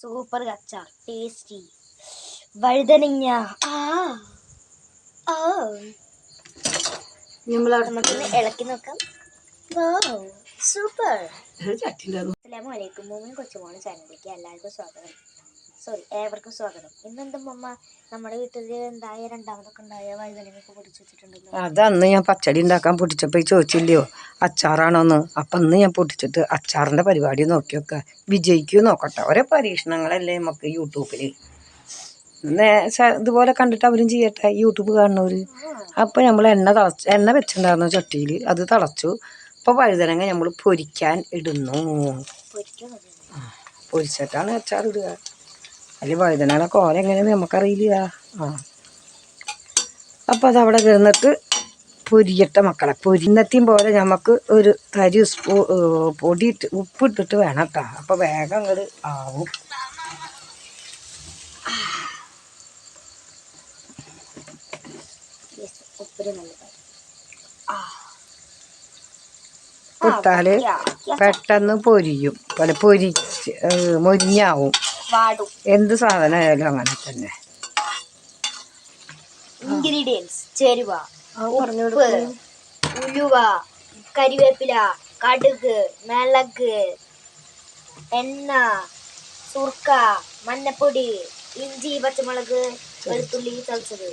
Super Cachar tasty വഴുതനങ്ങ. നമുക്കൊന്ന് ഇളക്കി നോക്കാം. സൂപ്പർ അസ്സലാമു അലൈക്കും. മൂന്നും കൊച്ചുമോളും ചാനലിലേക്ക് എല്ലാവർക്കും സ്വാഗതം. സോറി ഏവർക്കും സ്വാഗതം. മമ്മ നമ്മുടെ വീട്ടിൽ എന്തായ രണ്ടാമതൊക്കെ ഉണ്ടായ വഴുതനങ്ങയൊക്കെ പൊടിച്ചു വെച്ചിട്ടുണ്ടല്ലോ. അതന്ന് ഞാൻ പച്ചടി ഉണ്ടാക്കാൻ പൊടിച്ചപ്പോൾ ചോദിച്ചില്ലയോ? അച്ചാറാണോന്ന്. അപ്പം അന്ന് ഞാൻ പൊടിച്ചിട്ട് അച്ചാറിന്റെ പരിപാടി നോക്കി നോക്കുക വിജയിക്കൂ നോക്കട്ടെ. ഓരോ പരീക്ഷണങ്ങളല്ലേ നമുക്ക് യൂട്യൂബിൽ ഇതുപോലെ കണ്ടിട്ട് അവരും ചെയ്യട്ടെ. യൂട്യൂബ് കാണുന്നവര്. അപ്പോൾ നമ്മൾ എണ്ണ തളച്ച് എണ്ണ വെച്ചിട്ടുണ്ടായിരുന്നു ചട്ടിയിൽ അത് തളച്ചു. അപ്പോൾ വഴുതനങ്ങ നമ്മൾ പൊരിക്കാൻ ഇടുന്നു. പൊരിച്ചിട്ടാണ് അച്ചാർ ഇടുക. അതിൽ വഴുതനാണ് കോല എങ്ങനെയാണെന്ന് നമുക്കറിയില്ല. ആ. അപ്പോൾ അതവിടെ കിടന്നിട്ട് പൊരിയട്ട മക്കളെ. പൊരിന്നത്തെയും പോലെ നമുക്ക് ഒരു തരി സ്പൂ പൊടി ഇട്ട് ഉപ്പിട്ടിട്ട് വേണം കേട്ടോ അപ്പോൾ വേഗം അങ്ങോട്ട് ആവും. ഇട്ടാൽ പെട്ടെന്ന് പൊരിയും. പോലെ പൊരി മൊരിഞ്ഞാവും. വാടും. എന്ത് സാധനമായാലും അങ്ങനെ തന്നെ. ഇൻഗ്രീഡിയൻസ് ചേരുവ ഉപ്പ് ഉലുവ കരിവേപ്പില കടുക് മിളക് എണ്ണ സുർക്ക മഞ്ഞപ്പൊടി ഇഞ്ചി പച്ചമുളക് വെളുത്തുള്ളി തളിച്ചത്.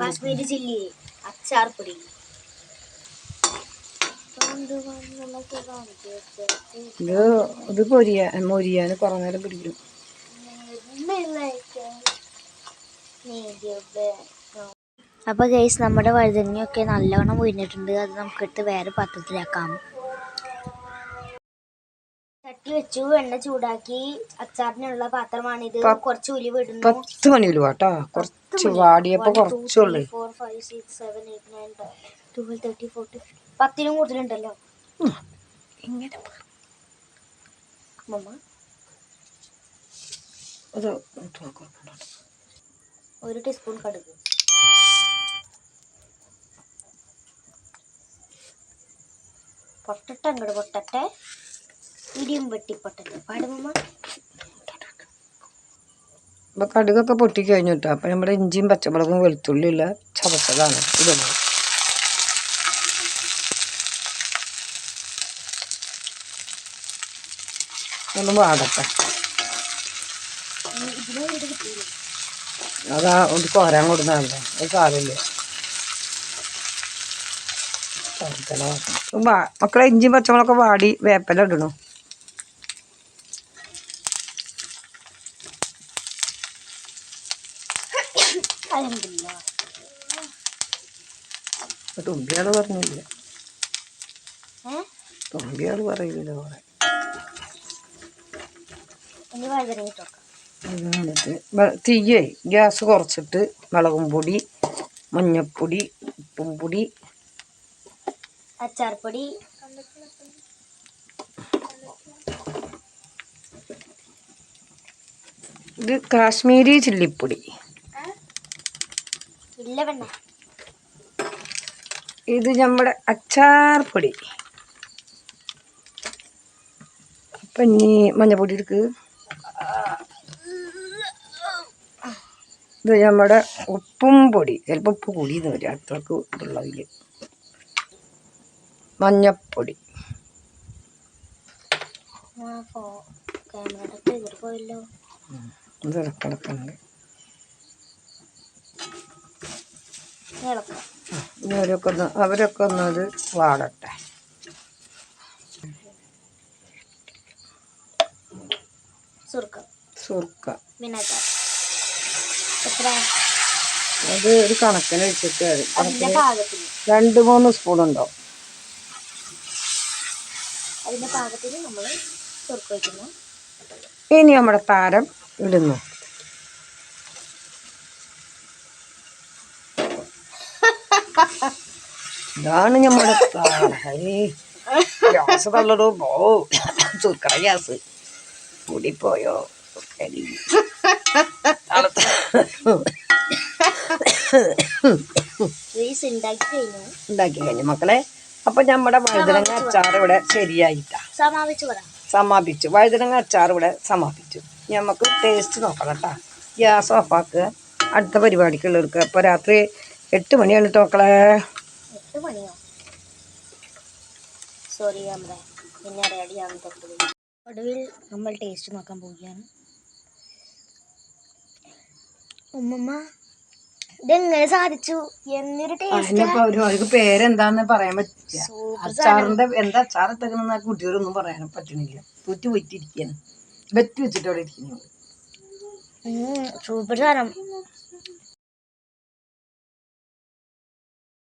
കാശ്മീരി ചില്ലി അച്ചാർ പൊടി. ഇത് ഇത് പൊരിയാ മൊരിയാൻ കുറേ നേരം പിടിക്കും അപ്പോൾ ഗൈസ് നമ്മുടെ വഴുതനങ്ങയൊക്കെ നല്ലവണ്ണം മുരിഞ്ഞിട്ടുണ്ട് അത് നമുക്കെടുത്ത് വേറെ പാത്രത്തിലാക്കാം. ചട്ടി വെച്ചു എണ്ണ ചൂടാക്കി. അച്ചാറിനുള്ള പാത്രമാണിത്. കുറച്ച് ഉലിവ് ഇടുന്നു. പത്ത് മണിയിൽ കേട്ടോ കുറച്ച് വാടിയപ്പോൾ കുറച്ചുള്ളൂ. Four five six seven eight nine twelve thirty forty പത്തിനും കൂടുതലുണ്ടല്ലോ. ഇങ്ങനെ മമ്മ അത് ഒരു ടീസ്പൂൺ കടുക്. പൊട്ടട്ടെ അങ്ങോട്ട് പൊട്ടട്ടെ. ഇടിയും വെട്ടി പൊട്ടട്ടെ പാടുമ്മ അപ്പോൾ കടുകൊക്കെ പൊട്ടി അപ്പൊ കേട്ടോ അപ്പോൾ നമ്മുടെ ഇഞ്ചിയും പച്ചമുളകും വെളുത്തുള്ളിയുള്ള ചവച്ചതാണ് ചതച്ചതാണ്. ഇടുന്നത് അതാ ഒന്ന് കോരാൻ കൊടുക്കുന്നതല്ലേ അത് വാ. മക്കളെ ഇഞ്ചിയും പച്ചമുളകൊക്കെ വാടി വേപ്പല ഇടണു. അലഹമില്ല തുമ്പിയാൾ പറഞ്ഞില്ല? തുമ്പിയാൾ പറയില്ല കുറെ തീയേ ഗ്യാസ് കുറച്ചിട്ട് മുളകും പൊടി മഞ്ഞപ്പൊടി ഉപ്പും പൊടി. അച്ചാർപ്പൊടി. ഇത് കാശ്മീരി ചില്ലിപ്പൊടി. ഇല്ല പെണ്ണ. ഇത് നമ്മുടെ അച്ചാർ പൊടി. അപ്പം മഞ്ഞപ്പൊടി എടുക്ക് ഇത് നമ്മുടെ ഉപ്പും പൊടി. ചിലപ്പോൾ ഉപ്പ് കൂടിയെന്ന് വരും. അത്രയ്ക്ക് ഉള്ളതിൽ മഞ്ഞപ്പൊടി. ഇത് ഇനി അവരൊക്കെ ഒന്ന് അവരൊക്കെ ഒന്ന് അത് വാടട്ടെ. സുർക്ക. അത് ഒരു കണക്കിന് വെച്ചിട്ട് രണ്ട് മൂന്ന് സ്പൂൺ വയ്ക്കുന്നു ഇനി നമ്മുടെ താരം ഇടുന്നു. ഇതാണ് നമ്മുടെ. ഗ്യാസ് തള്ളടോ പോ. ചുക്കറ ഗ്യാസ്. കൂടിപ്പോയോ? ഉണ്ടാക്കി കഴിഞ്ഞു? മക്കളെ. അപ്പൊ നമ്മുടെ വഴുതനങ്ങ അച്ചാർ ഇവിടെ ശരിയായിട്ടാ. സമാപിച്ചു വഴുതനങ്ങ അച്ചാർ ഇവിടെ സമാപിച്ചു. നമുക്ക് ടേസ്റ്റ് നോക്കണം കേട്ടാ ഗ്യാസ് ഓഫാക്കുക അടുത്ത പരിപാടിക്കുള്ള എടുക്കുക അപ്പോൾ രാത്രി എട്ട് മണിയാണ് കേട്ടോ മക്കളെ എട്ട് മണിയോ? സോറി നമ്മുടെ പിന്നെ റെഡിയാണ് തൊട്ടത് ഒടുവിൽ നമ്മൾ ടേസ്റ്റ് നോക്കാൻ പോവുകയാണ്. ഉമ്മമ്മ ഇതെങ്ങനെ സാധിച്ചു? എന്നൊരു ടേസ്റ്റ് പേരെന്താന്ന് പറയാൻ പറ്റില്ല. അച്ചാറിന്റെ എന്താ അച്ചാർ ഇട്ടേക്കണെന്ന് ആ കുട്ടികളൊന്നും പറയാൻ പറ്റണില്ല. തൂറ്റി പോയിട്ടിരിക്കാണ് വെറ്റി വെച്ചിട്ട് അവിടെ ഇരിക്കുന്നു. സൂപ്പർ സാധനം.